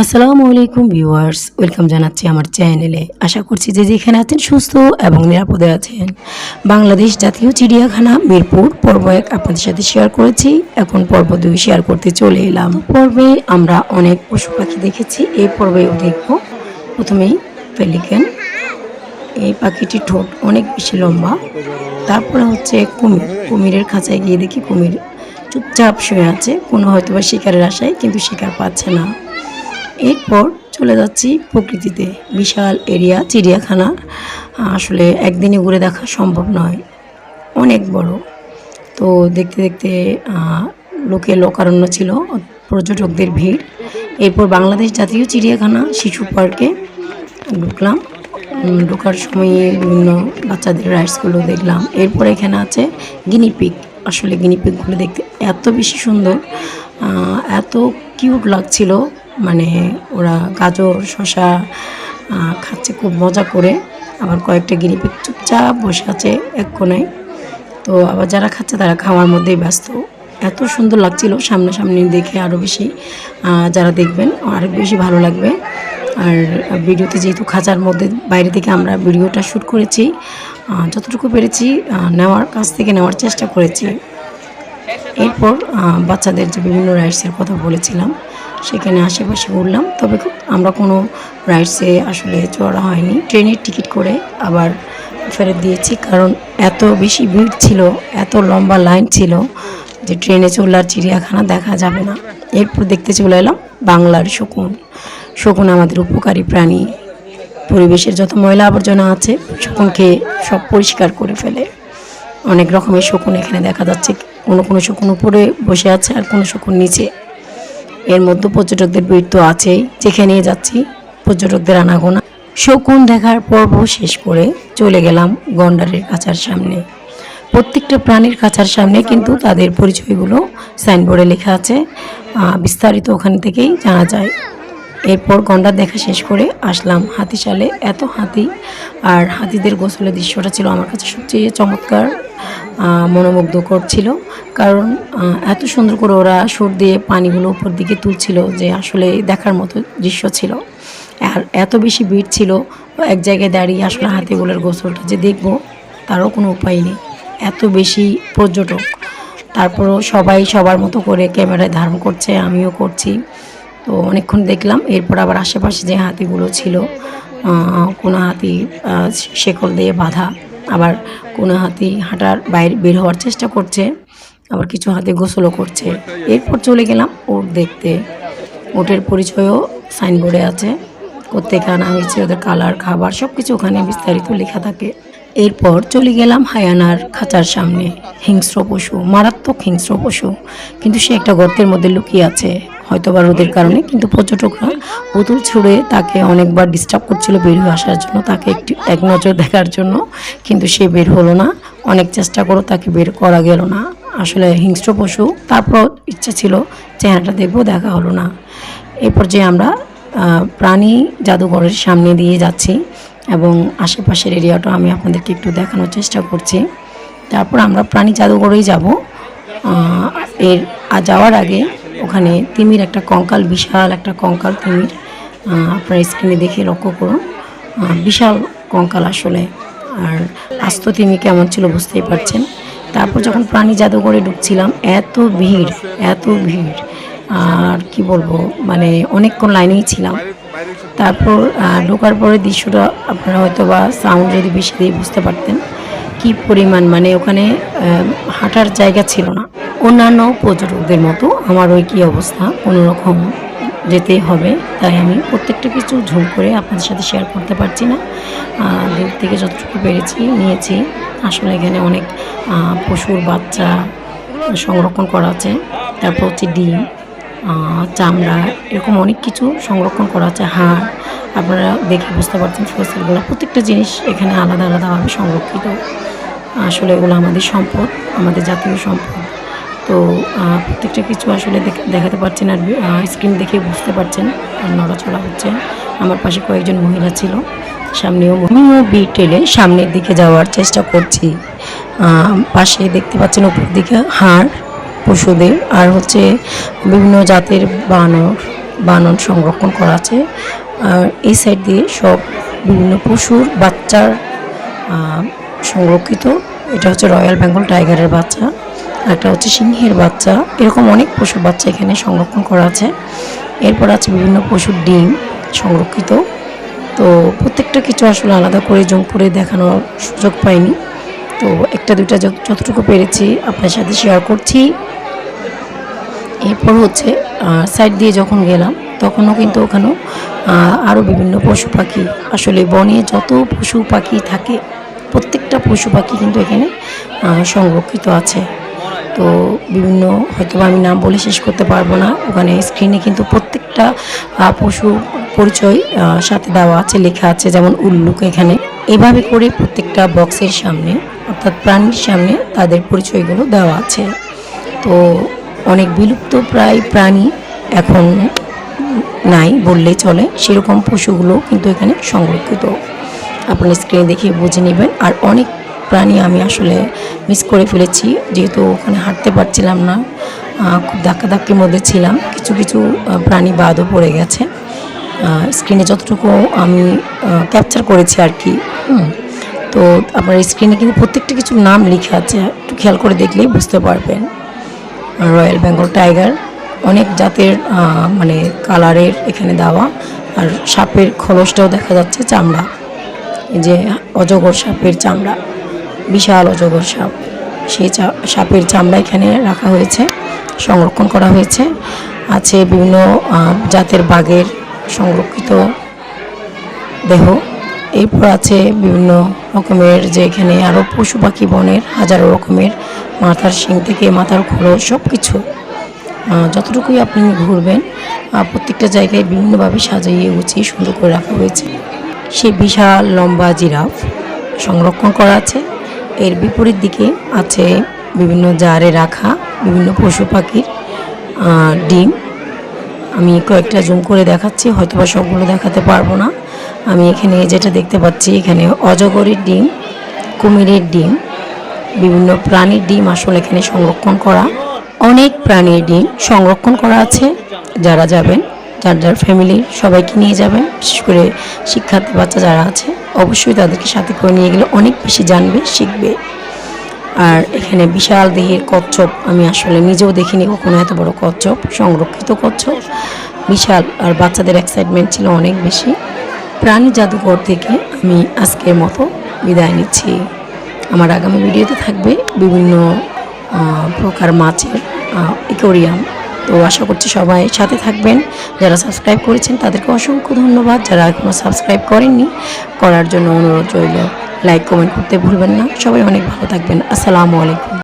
আসসালামু আলাইকুম viewers, welcome জানাচ্ছি আমার চ্যানেলে। আশা করছি যে যেখানে আছেন সুস্থ এবং নিরাপদে আছেন। বাংলাদেশ জাতীয় চিড়িয়াখানা, মিরপুর, পর্ব এক আপনাদের সাথে শেয়ার করেছি। এখন পর্ব দুই শেয়ার করতে চলে এলাম। পর্বে আমরা অনেক পশু পাখি দেখেছি, এই পর্বেও দেখব। প্রথমেই পেলিকেন এই পাখিটির ঠোঁট অনেক বেশি লম্বা। তারপরে হচ্ছে কুমির। কুমিরের খাঁচায় গিয়ে দেখি কুমির চুপচাপ শুয়ে আছে। কোনো হয়তো বা শিকারের আশায়, কিন্তু শিকার পাচ্ছে না। এরপর চলে যাচ্ছি প্রকৃতিতে। বিশাল এরিয়া, চিড়িয়াখানা। আসলে একদিনে ঘুরে দেখা সম্ভব নয়। অনেক বড়। তো দেখতে দেখতে লোকে লোকারণ্য ছিল, পর্যটকদের ভিড়। এরপর বাংলাদেশ জাতীয় চিড়িয়াখানা শিশু পার্কে ঢুকলাম। ঢোকার সময়ে বিভিন্ন বাচ্চাদের রাইডসগুলো দেখলাম। এরপর এখানে আছে গিনিপিক আসলে গিনিপিকগুলো দেখতে এত বেশি সুন্দর। এত কিউট লাগছিল। মানে ওরা গাজর শশা খাচ্ছে, খুব মজা করে। আবার কয়েকটা গিনিপিক চুপচাপ বসে আছে এক কোনায়। তো আবার যারা খাচ্ছে তারা খাওয়ার মধ্যেই ব্যস্ত। এত সুন্দর লাগছিল সামনাসামনি দেখে আরও বেশি। যারা দেখবেন আরও বেশি ভালো লাগবে। আর ভিডিওতে যেহেতু খাঁচার মধ্যে বাইরে থেকে আমরা ভিডিওটা শ্যুট করেছি যতটুকু পেরেছি নেওয়ার, কাছ থেকে নেওয়ার চেষ্টা করেছি। এরপর বাচ্চাদের যে বিভিন্ন রাইডসের কথা বলেছিলাম সেখানে আশেপাশে উঠলাম তবে আমরা কোনো রাইডসে আসলে চড়া হয়নি। ট্রেনের টিকিট করে আবার ফেরত দিয়েছি। কারণ এত বেশি ভিড় ছিল, এত লম্বা লাইন ছিল যে ট্রেনে চললে আর চিড়িয়াখানা দেখা যাবে না। এরপর দেখতে চলে এলাম বাংলার শকুন। শকুন আমাদের উপকারী প্রাণী। পরিবেশের যত ময়লা আবর্জনা আছে, শকুনকে সব পরিষ্কার করে ফেলে। অনেক রকমের শকুন এখানে দেখা যাচ্ছে। কোনো কোনো শকুন উপরে বসে আছে আর কোনো শকুন নিচে। এর মধ্যে পর্যটকদের ভিড় তো আছেই, যেখানে যাচ্ছি পর্যটকদের আনাগোনা। শকুন দেখার পর্ব শেষ করে চলে গেলাম গন্ডারের কাছার সামনে। প্রত্যেকটা প্রাণীর কাছার সামনে কিন্তু তাদের পরিচয়গুলো সাইনবোর্ডে লেখা আছে। বিস্তারিত ওখান থেকেই জানা যায়। এরপর গন্ডার দেখা শেষ করে আসলাম হাতিশালে। এত হাতি আর হাতিদের গোসলের দৃশ্যটা ছিল আমার কাছে সবচেয়ে চমৎকার আহ, মনোমুগ্ধকর ছিল। কারণ এত সুন্দর করে ওরা সুর দিয়ে পানিগুলো উপর দিকে তুলছিল যে আসলে দেখার মতো দৃশ্য ছিল। আর এত বেশি ভিড় ছিল এক জায়গায় দাঁড়িয়ে আসলে হাতিগুলোর গোসলটা যে দেখব তারও কোনো উপায় নেই। এত বেশি পর্যটক। তারপরও সবাই সবার মতো করে ক্যামেরায় ধারণ করছে আমিও করছি। তো অনেকক্ষণ দেখলাম, এরপর আবার আশেপাশে যে হাতিগুলো ছিল কোনো হাতি শেকল দিয়ে বাঁধা, আবার কোনো হাতি হাঁটার বাইরে বের হওয়ার চেষ্টা করছে, আবার কিছু হাতি গোসলও করছে। এরপর চলে গেলাম ওট দেখতে। ওটের পরিচয়ও সাইনবোর্ডে আছে। কোথেকে আনা হয়েছে, ওদের কালার, খাবার সব কিছু ওখানে বিস্তারিত লেখা থাকে। এরপর চলে গেলাম হায়ানার খাঁচার সামনে। হিংস্র পশু, মারাত্মক হিংস্র পশু, কিন্তু সে একটা গর্তের মধ্যে লুকিয়ে আছে। হয়তো বা রোদের কারণে, কিন্তু পর্যটকরা পুতুল ছুঁড়ে তাকে অনেকবার ডিস্টার্ব করছিল বের হয়ে আসার জন্য, তাকে একটি, এক নজর দেখার জন্য, কিন্তু সে বের হলো না। অনেক চেষ্টা করো তাকে বের করা গেল না। আসলে হিংস্র পশু তারপর ইচ্ছা ছিল চেহারাটা দেখব, দেখা হলো না। এই পর্যায়ে আমরা প্রাণী জাদুঘরের সামনে দিয়ে যাচ্ছি এবং আশেপাশের এরিয়াটা আমি আপনাদেরকে একটু দেখানোর চেষ্টা করছি। তারপর আমরা প্রাণী জাদুঘরেই যাব। এর যাওয়ার আগে ওখানে তিমির একটা কঙ্কাল, বিশাল একটা কঙ্কাল তিমির আপনার স্ক্রিনে দেখে লক্ষ্য করুন। বিশাল কঙ্কাল আসলে। আর আস্ত তিমি কেমন ছিল বুঝতেই পারছেন। তারপর যখন প্রাণী জাদুঘরে ঢুকছিলাম, এত ভিড় এত ভিড়। আর কি বলব মানে অনেকক্ষণ লাইনেই ছিলাম। তারপর ঢোকার পরে দৃশ্যটা আপনারা হয়তো বা সাউন্ড যদি বেশি দিয়ে বুঝতে পারতেন, কি পরিমাণ মানে ওখানে হাঁটার জায়গা ছিল না। অন্যান্য পর্যটকদের মতো আমার ওই কী অবস্থা? কোনো রকম যেতেই হবে, তাই আমি প্রত্যেকটা কিছু ঝুম করে আপনাদের সাথে শেয়ার করতে পারছি না। দূর থেকে যতটুকু পেরেছি, নিয়েছি। আসলে এখানে অনেক পশুর বাচ্চা সংরক্ষণ করা আছে। তারপর হচ্ছে ডিম চামড়া, এরকম অনেক কিছু সংরক্ষণ করা আছে, হাড়। আপনারা দেখে বুঝতে পারছেন ফসলগুলো। প্রত্যেকটা জিনিস এখানে আলাদা আলাদাভাবে সংরক্ষিত। আসলে এগুলো আমাদের সম্পদ, আমাদের জাতীয় সম্পদ। তো প্রত্যেকটা কিছু আসলে দেখ- দেখাতে পারছেন আর স্ক্রিন দেখে বুঝতে পারছেন আর নড়াচড়া হচ্ছে। আমার পাশে কয়েকজন মহিলা ছিল, সামনেও আমিও বি টেলে সামনের দিকে যাওয়ার চেষ্টা করছি। পাশে দেখতে পাচ্ছেন উপর দিকে হাড়, পশুদের আর হচ্ছে বিভিন্ন জাতের বানর বানন সংরক্ষণ করা আছে। আর এই সাইড দিয়ে সব বিভিন্ন পশুর বাচ্চার সংরক্ষিত। এটা হচ্ছে রয়্যাল বেঙ্গল টাইগারের বাচ্চা। একটা হচ্ছে সিংহের বাচ্চা। এরকম অনেক পশুর বাচ্চা এখানে সংরক্ষণ করা আছে। এরপর আছে বিভিন্ন পশুর ডিম সংরক্ষিত। তো প্রত্যেকটা কিছু আসলে আলাদা করে জুম করে দেখানোর সুযোগ পাইনি। তো একটা, দুইটা যতটুকু পেরেছি আপনার সাথে শেয়ার করছি। এরপর হচ্ছে সাইড দিয়ে যখন গেলাম, তখনও কিন্তু ওখানেও আরও বিভিন্ন পশু পাখি আসলে বনে যত পশু পাখি থাকে, প্রত্যেকটা পশু পাখি কিন্তু এখানে সংরক্ষিত আছে। তো বিভিন্ন হয়তো আমি নাম বলে শেষ করতে পারব না। ওখানে স্ক্রিনে কিন্তু প্রত্যেকটা পশু পরিচয় সাথে দেওয়া আছে, লেখা আছে, যেমন উল্লুক এখানে। এভাবে করে প্রত্যেকটা বক্সের সামনে, অর্থাৎ প্রাণীর সামনে তাদের পরিচয়গুলো দেওয়া আছে। তো অনেক বিলুপ্ত প্রায় প্রাণী এখন নাই বললেই চলে। সেরকম পশুগুলো কিন্তু এখানে সংরক্ষিত। আপনার স্ক্রিনে দেখে বুঝে নেবেন। আর অনেক প্রাণী আমি আসলে মিস করে ফেলেছি। যেহেতু ওখানে হাঁটতে পারছিলাম না খুব ধাক্কাধাক্কির মধ্যে ছিলাম। কিছু কিছু প্রাণী বাদও পড়ে গেছে। স্ক্রিনে যতটুকু আমি ক্যাপচার করেছি আর কি। তো আপনার স্ক্রিনে কিন্তু প্রত্যেকটা কিছু নাম লেখা আছে। একটু খেয়াল করে দেখলেই বুঝতে পারবেন। রয়্যাল বেঙ্গল টাইগার অনেক জাতের মানে কালারের এখানে দেওয়া। আর সাপের খোলসটাও দেখা যাচ্ছে চামড়া। যে অজগর সাপের চামড়া। বিশাল অজগর সাপ। সেই সাপের চামড়া এখানে রাখা হয়েছে, সংরক্ষণ করা হয়েছে। আছে বিভিন্ন জাতের বাঘের সংরক্ষিত দেহ। এরপর আছে বিভিন্ন রকমের যে এখানে আরও পশু পাখি বনের হাজারো রকমের মাথার শিং থেকে মাথার খোলস সব কিছু যতটুকুই আপনি ঘুরবেন প্রত্যেকটা জায়গায় বিভিন্নভাবে সাজিয়ে গুছিয়ে সুন্দর করে রাখা হয়েছে। সেই বিশাল লম্বা জিরাফ সংরক্ষণ করা আছে। এর বিপরীত দিকে আছে বিভিন্ন জারে রাখা বিভিন্ন পশু পাখির ডিম। আমি কয়েকটা জুম করে দেখাচ্ছি হয়তো বা সবগুলো দেখাতে পারব না। আমি এখানে যেটা দেখতে পাচ্ছি, এখানে অজগরের ডিম, কুমিরের ডিম, বিভিন্ন প্রাণীর ডিম আসলে এখানে সংরক্ষণ করা, অনেক প্রাণীর ডিম সংরক্ষণ করা আছে, যারা যাবেন। যার যার ফ্যামিলির সবাইকে নিয়ে যাবেন। বিশেষ করে শিক্ষার্থী বাচ্চা যারা আছে, অবশ্যই তাদেরকে সাথে করে নিয়ে গেলে অনেক বেশি জানবে, শিখবে। আর এখানে বিশাল দেহের কচ্ছপ, আমি আসলে নিজেও দেখিনি কখনো এত বড় কচ্ছপ, সংরক্ষিত কচ্ছপ। বিশাল, আর বাচ্চাদের এক্সাইটমেন্ট ছিল অনেক বেশি। প্রাণী জাদুঘর থেকে আমি আজকের মতো বিদায় নিচ্ছি। আমার আগামী ভিডিওতে থাকবে বিভিন্ন প্রকার মাছের ইকোরিয়াম তো আশা করছি সবাই সাথে থাকবেন। যারা সাবস্ক্রাইব করেছেন, তাদেরকে অসংখ্য ধন্যবাদ। যারা এখনও সাবস্ক্রাইব করেননি, করার জন্য অনুরোধ রইল লাইক কমেন্ট করতে ভুলবেন না। সবাই অনেক ভালো থাকবেন। আসসালামু আলাইকুম।